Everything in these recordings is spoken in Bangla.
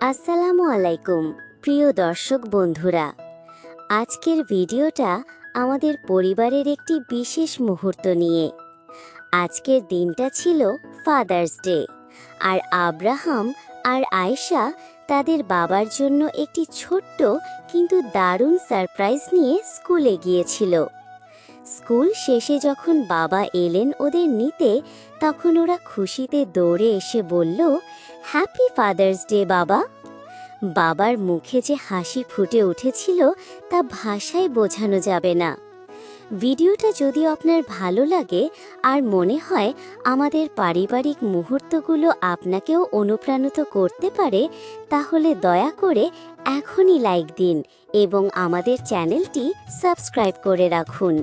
আসসালামু আলাইকুম, প্রিয় দর্শক বন্ধুরা। আজকের ভিডিওটা আমাদের পরিবারের একটি বিশেষ মুহূর্ত নিয়ে। আজকের দিনটা ছিল ফাদার্স ডে আর আব্রাহাম আর আয়েশা তাদের বাবার জন্য একটি ছোট্ট কিন্তু দারুণ সারপ্রাইজ নিয়ে স্কুলে গিয়েছিল। স্কুল শেষে যখন বাবা এলেন ওদের নিতে, তখন ওরা খুশিতে দৌড়ে এসে বলল হ্যাপি ফাদার্স ডে বাবা। বাবার মুখে যে হাসি ফুটে উঠেছিল, তা ভাষায় বোঝানো যাবে না। ভিডিওটা যদি আপনার ভালো লাগে, আর মনে হয় আমাদের পারিবারিক মুহূর্তগুলো আপনাকেও অনুপ্রাণিত করতে পারে, তাহলে দয়া করে এখনই লাইক দিন এবং আমাদের চ্যানেলটি সাবস্ক্রাইব করে রাখুন।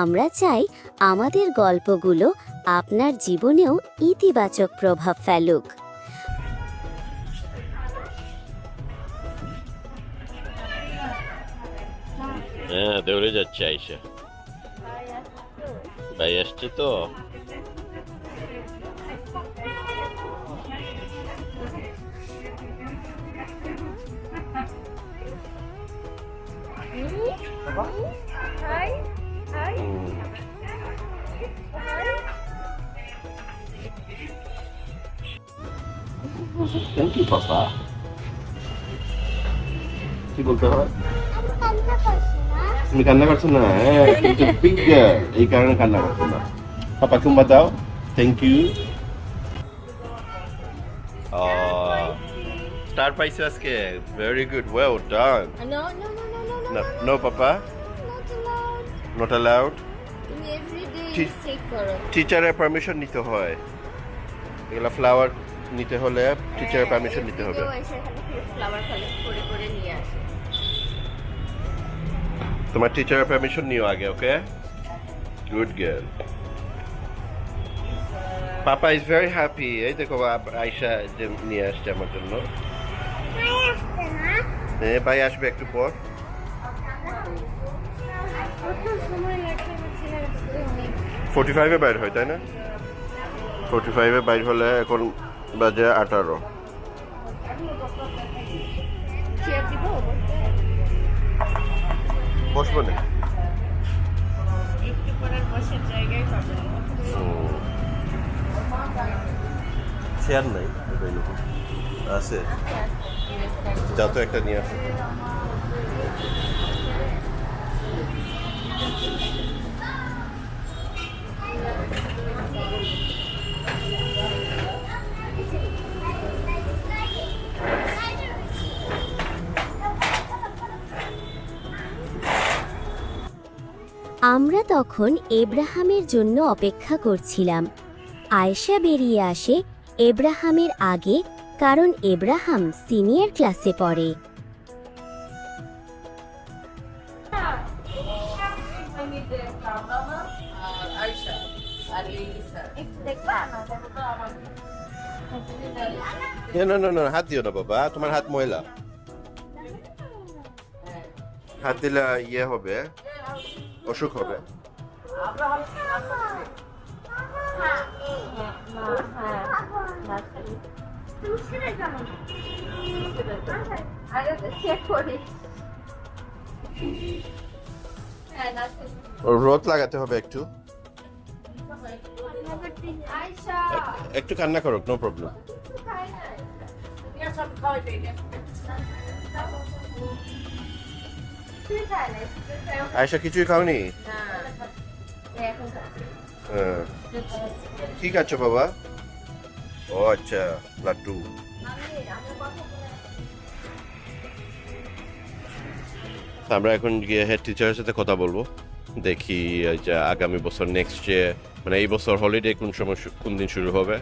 আমরা চাই আমাদের গল্পগুলো আপনার জীবনেও ইতিবাচক প্রভাব ফেলুক। হ্যাঁ দৌড়ে যাচ্ছে আইসা ভাই আসছে তো। থ্যাংক ইউ পাপা কি বলতে হয়? তুমি কান্না করছ না? হ্যাঁ বিগ গার্ল এই কারণে কান্না করছ না। পাপা কুম্বা দাও। থ্যাংক ইউ স্টার পাইছো আজকে। Very good well done No, no, no, no, no, no. No papa Not allowed. Not allowed তুমি। টিচারের পারমিশন নিতে হয়। এগুলা ফ্লাওয়ার নিতে হলে টিচারের পারমিশন নিতে হবে। তোমার টিচারের পারমিশন নিও আগে okay good girl papa is very happy এই দেখো যে নিয়ে আসছে আমার জন্য। হ্যাঁ ভাই আসবে একটু পর। ফোর্টি ফাইভে বাইর হয় তাই না? ফোর্টি ফাইভে বাইর হলে এখন বাজে আঠারো? বসবো না। চেয়ার নাই আছে যা তো একটা নিয়ে আসো আমরা তখন এব্রাহামের জন্য অপেক্ষা করছিলাম। আয়েশা বেরিয়ে আসে এব্রাহামের আগে, কারণ এব্রাহাম সিনিয়র ক্লাসে পড়ে। হাত দিও না বাবা, তোমার হাত ময়লা। হাত দিলে ইয়ে হবে। অসুখ হবে করি। রোদ লাগাতে হবে একটু একটু কান্না করুক নো প্রবলেম। আয়সা কিছুই খাওনি। হ্যাঁ। ঠিক আছে বাবা? ও আচ্ছা লাড্ডু। আমরা এখন গিয়ে হেড টিচারের সাথে কথা বলব। দেখি যে আগামী বছর নেক্সট যে মানে এই বছর হলিডে কোন সময় কোন দিন শুরু হবে?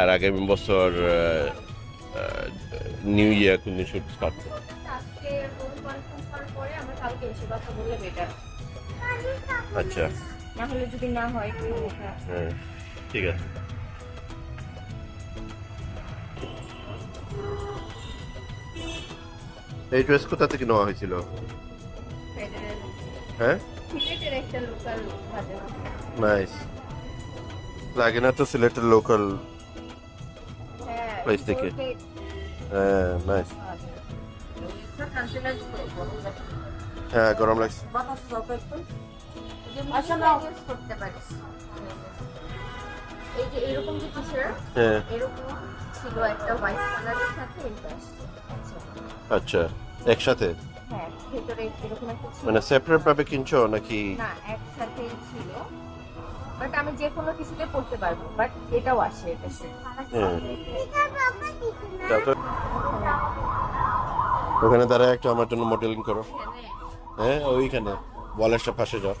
আর আগামী বছর নিউ ইয়ার কোন দিন শুরু স্টার্ট হবে পরে আমরা কথা বললে বেটার আচ্ছা। না হলে যদি না হয় হ্যাঁ ঠিক আছে। এই ড্রেস কোথা থেকে নেওয়া হয়েছিল? হ্যাঁ? নাইস লাগে না তো সিলেটের লোকাল হ্যাঁ Place থেকে। হ্যাঁ নাইস হ্যাঁ গরম লাগছে। আচ্ছা হ্যাঁ। আচ্ছা একসাথে? হ্যাঁ মানে সেপারেট ভাবে কিনছো নাকি? না একসাথেই ছিল। বাট আমি যে কোনো কিছুতে পড়তে পারব বাট এটাও আসে এটা হ্যাঁ। ওখানে দাঁড়ায় একটা আমার জন্য মডেলিং করো। হ্যাঁ ওইখানে ওয়ালের পাশে যাও।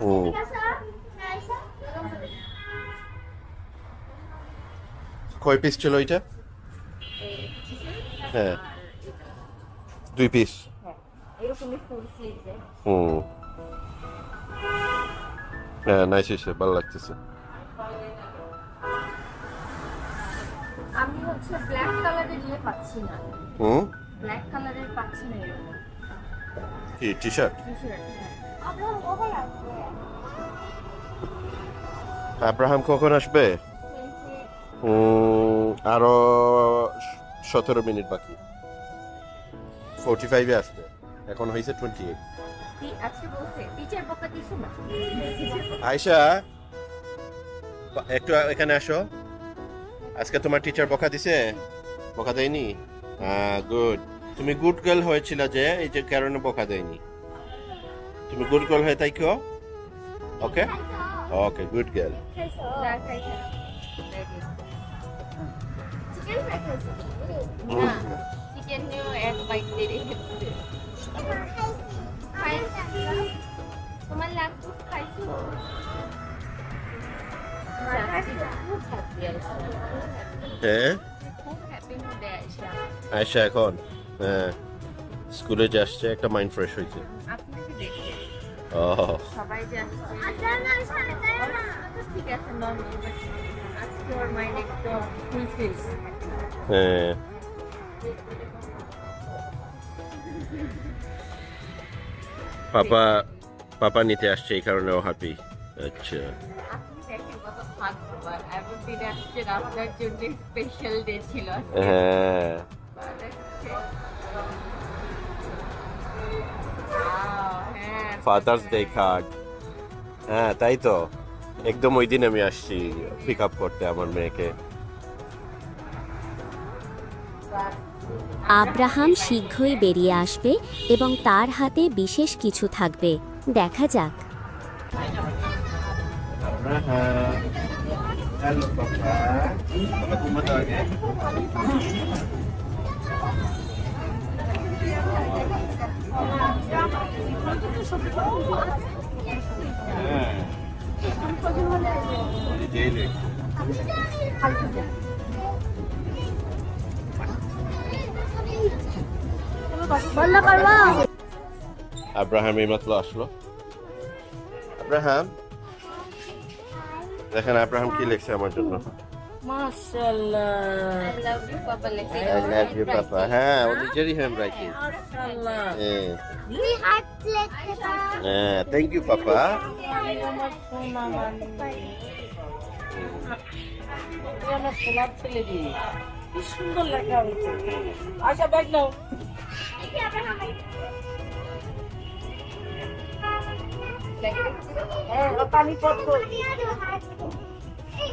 হুম কয় পিস ছিল ওইটা? হ্যাঁ। দুই পিস হ্যাঁ হুম হ্যাঁ নাইস হয়েছে ভালো লাগতেছে। আমি হচ্ছে ব্ল্যাক কালারের নিয়ে পাচ্ছি না। হুম? ব্ল্যাক কালারের পাচ্ছি না এরকম। কি টি শার্ট শার্ট আব্রাহাম কখন আসবে? আরও সতেরো মিনিট বাকি। ফোর্টি ফাইভে আসবে। এখন হয়েছে টোয়েন্টি এইট বা- একটু এখানে আসো। আজকে তোমার টিচার বকা দিছে? বকা দেয়নি? হ্যাঁ গুড তুমি গুড গার্ল হয়েছিল যে এই যে কারণে বকা দেয়নি। তুমি গুড গার্ল হয়ে তাই কেউ ওকে ওকে গুড গার্ল তোমার খাইছো হ্যাঁ? এখন? হ্যাঁ স্কুলে যে আসছে একটা মাইন্ড ফ্রেশ হয়েছে। ফুলফিল হ্যাঁ। পাপা পাপা নিতে আসছে এই কারণে ও হ্যাপি আচ্ছা। আপনি ফাদার্স ডে কার্ড হ্যাঁ তাই তো। একদম ওই দিন আমি আসছি পিক আপ করতে আমার মেয়েকে। আব্রাহাম শীঘ্রই বেরিয়ে আসবে এবং তার হাতে বিশেষ কিছু থাকবে। দেখা যাক। হ্যালো আব্রাহাম এইমাত্র আসলো। আব্রাহাম দেখেন আব্রাহাম কি লিখছে আমার জন্য। মাশাআল্লাহ। I love you, Papa. লেখে আই লাভ ইউ পাপা হ্যাঁ ও নিজেরই হ্যান্ড রাইটিং মাশাআল্লাহ হ্যাঁ হ্যাঁ থ্যাংক ইউ পাপা আমি আমার মানি সোনার ছেলে কি সুন্দর লেখা হয়েছে আশা ব্যাগ নাও হ্যাঁ পানি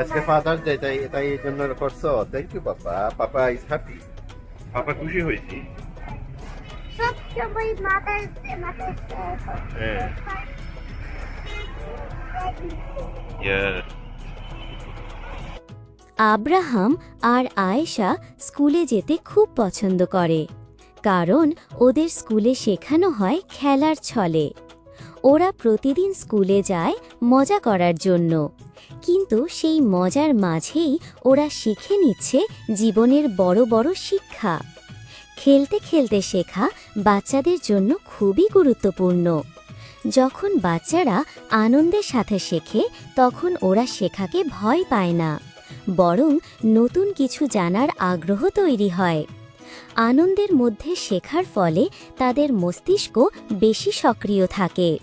আজকে ফাদার্স ডে তাই তাই এই জন্য করছ? Thank you papa. Papa is happy papa খুশি হয়েছি। হ্যাঁ। আব্রাহাম আর আয়েশা স্কুলে যেতে খুব পছন্দ করে কারণ ওদের স্কুলে শেখানো হয় খেলার ছলে। ওরা প্রতিদিন স্কুলে যায় মজা করার জন্য। কিন্তু সেই মজার মাঝেই ওরা শিখে নিচ্ছে জীবনের বড় বড় শিক্ষা। খেলতে খেলতে শেখা বাচ্চাদের জন্য খুবই গুরুত্বপূর্ণ। যখন বাচ্চারা আনন্দের সাথে শেখে, তখন ওরা শেখাকে ভয় পায় না। বরং নতুন কিছু জানার আগ্রহ তৈরি হয়। আনন্দের মধ্যে শেখার ফলে তাদের মস্তিষ্ক বেশি সক্রিয় থাকে।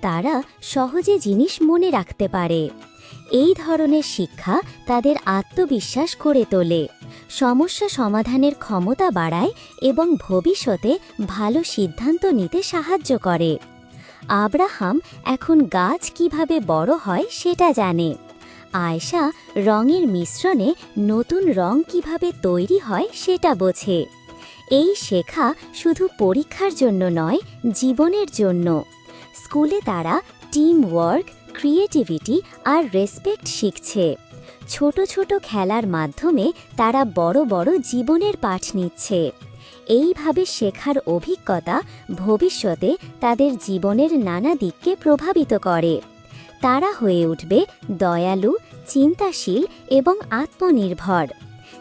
তারা সহজে জিনিস মনে রাখতে পারে। এই ধরনের শিক্ষা তাদের আত্মবিশ্বাস করে তোলে। সমস্যা সমাধানের ক্ষমতা বাড়ায় এবং ভবিষ্যতে ভালো সিদ্ধান্ত নিতে সাহায্য করে। আব্রাহাম এখন গাছ কীভাবে বড় হয় সেটা জানে। আয়শা রঙের মিশ্রণে নতুন রং কীভাবে তৈরি হয় সেটা বোঝে। এই শেখা শুধু পরীক্ষার জন্য নয়, জীবনের জন্য। স্কুলে তারা টিম ওয়ার্ক ক্রিয়েটিভিটি আর রেসপেক্ট শিখছে। ছোট ছোট খেলার মাধ্যমে তারা বড় বড় জীবনের পাঠ নিচ্ছে। এইভাবে শেখার অভিজ্ঞতা ভবিষ্যতে তাদের জীবনের নানা দিককে প্রভাবিত করে। তারা হয়ে উঠবে দয়ালু, চিন্তাশীল এবং আত্মনির্ভর।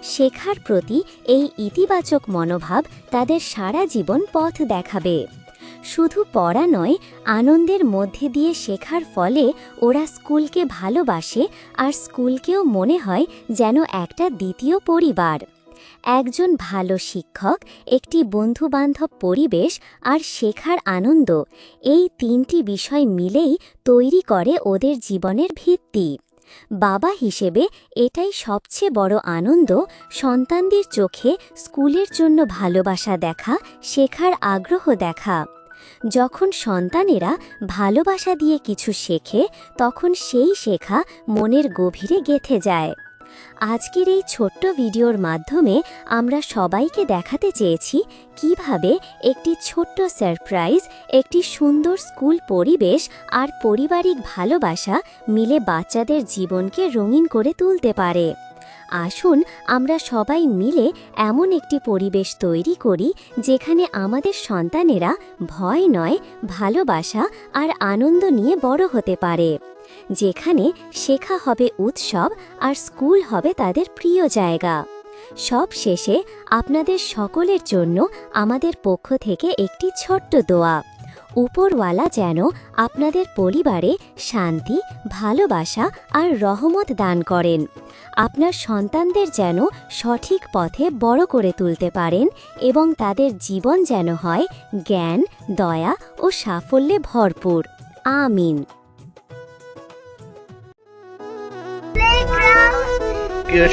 শেখার প্রতি এই ইতিবাচক মনোভাব তাদের সারা জীবন পথ দেখাবে। শুধু পড়া নয়, আনন্দের মধ্যে দিয়ে শেখার ফলে ওরা স্কুলকে ভালোবাসে আর স্কুলকেও মনে হয় যেন একটা দ্বিতীয় পরিবার। একজন ভালো শিক্ষক, একটি বন্ধুবান্ধব পরিবেশ আর শেখার আনন্দ, এই তিনটি বিষয় মিলেই তৈরি করে ওদের জীবনের ভিত্তি। বাবা হিসেবে এটাই সবচেয়ে বড় আনন্দ, সন্তানদের চোখে স্কুলের জন্য ভালোবাসা দেখা, শেখার আগ্রহ দেখা। যখন সন্তানেরা ভালোবাসা দিয়ে কিছু শেখে, তখন সেই শেখা মনের গভীরে গেথে যায়। আজকের এই ছোট্ট ভিডিওর মাধ্যমে আমরা সবাইকে দেখাতে চেয়েছি কীভাবে একটি ছোট্ট সারপ্রাইজ, একটি সুন্দর স্কুল পরিবেশ আর পারিবারিক ভালোবাসা মিলে বাচ্চাদের জীবনকে রঙিন করে তুলতে পারে। আসুন আমরা সবাই মিলে এমন একটি পরিবেশ তৈরি করি যেখানে আমাদের সন্তানেরা ভয় নয়, ভালোবাসা আর আনন্দ নিয়ে বড় হতে পারে। যেখানে শেখা হবে উৎসব আর স্কুল হবে তাদের প্রিয় জায়গা। সব শেষে আপনাদের সকলের জন্য আমাদের পক্ষ থেকে একটি ছোট্ট দোয়া। উপরওয়ালা যেন আপনাদের পরিবারে শান্তি, ভালোবাসা আর রহমত দান করেন। আপনার সন্তানদের যেন সঠিক পথে বড় করে তুলতে পারেন এবং তাদের জীবন যেন হয় জ্ঞান, দয়া ও সাফল্যে ভরপুর। আমিন।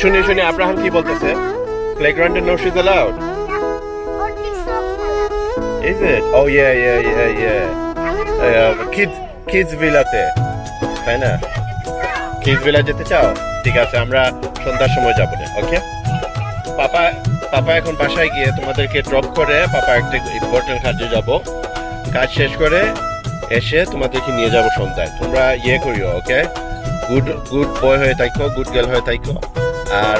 শুনি শুনি, আব্রাহাম কি বলতেছে? প্লেগ্রাউন্ডে no she's allowed Is it? Oh yeah, yeah, yeah, yeah. Uh, kids, kids ভিলাতে তাই না? কিডস ভিলা যেতে চাও? ঠিক আছে আমরা সন্ধ্যার সময় যাব না ওকে পাপা পাপা এখন বাসায় গিয়ে তোমাদেরকে ড্রপ করে পাপা একটা ইম্পর্টেন্ট কাজে যাব। কাজ শেষ করে এসে তোমাদেরকে নিয়ে যাব সন্ধ্যায়। তোমরা ইয়ে করিও ওকে গুড গুড বয় হয়ে থাকো গুড গার্ল হয়ে থাকো। আর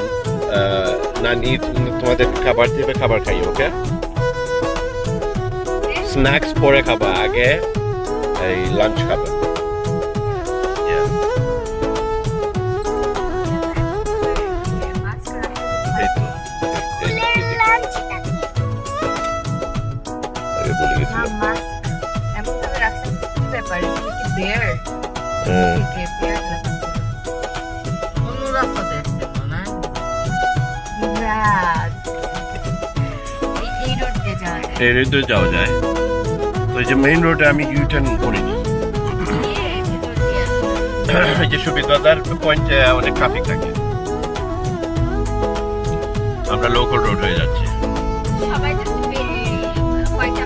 নানি তোমাদের খাবার দিবে খাবার খাই ওকে স্ন্যাক্স পরে খাবা আগে এই লাঞ্চ খাবা। এই যাওয়া যায়। তো এই যে মেইন রোডে আমি ইউটার্ন করিনি এই যে সুবিধাদার পয়েন্টে অনেক ট্রাফিক থাকে আমরা লোকাল রোড হয়ে যাচ্ছি কয়টা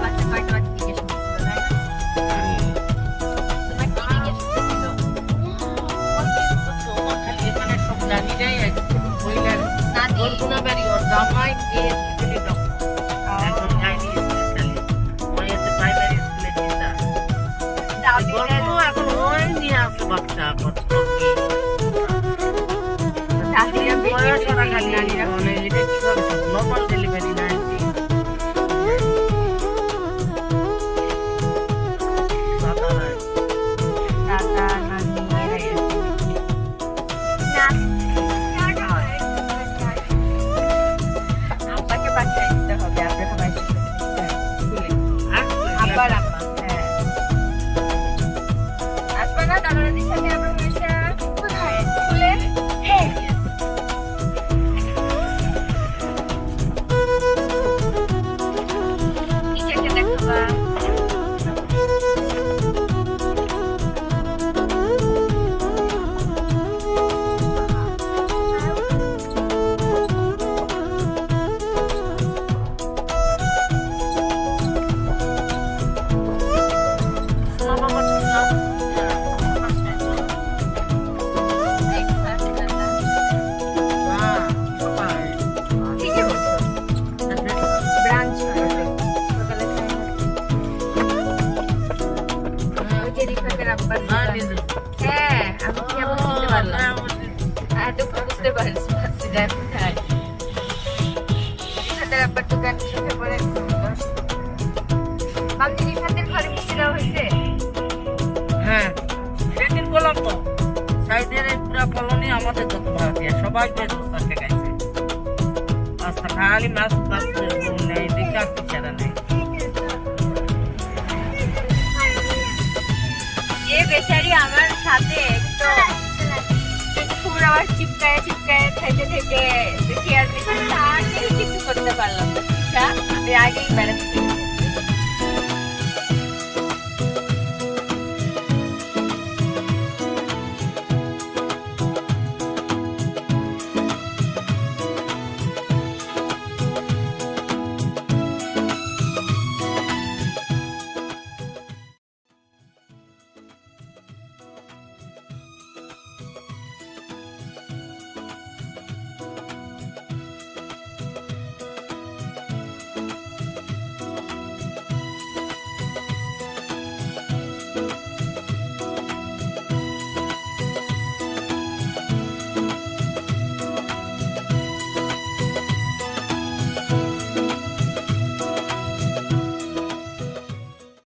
বেশি খালি খালি মাছ মাছ নেই, দেখে আর বিচারা নেই। আমার সাথে একদম ফুল আবার চিপকায় চিপকায় থেকে আর কিছু করতে পারলাম না। আমি আগেই বেড়াতে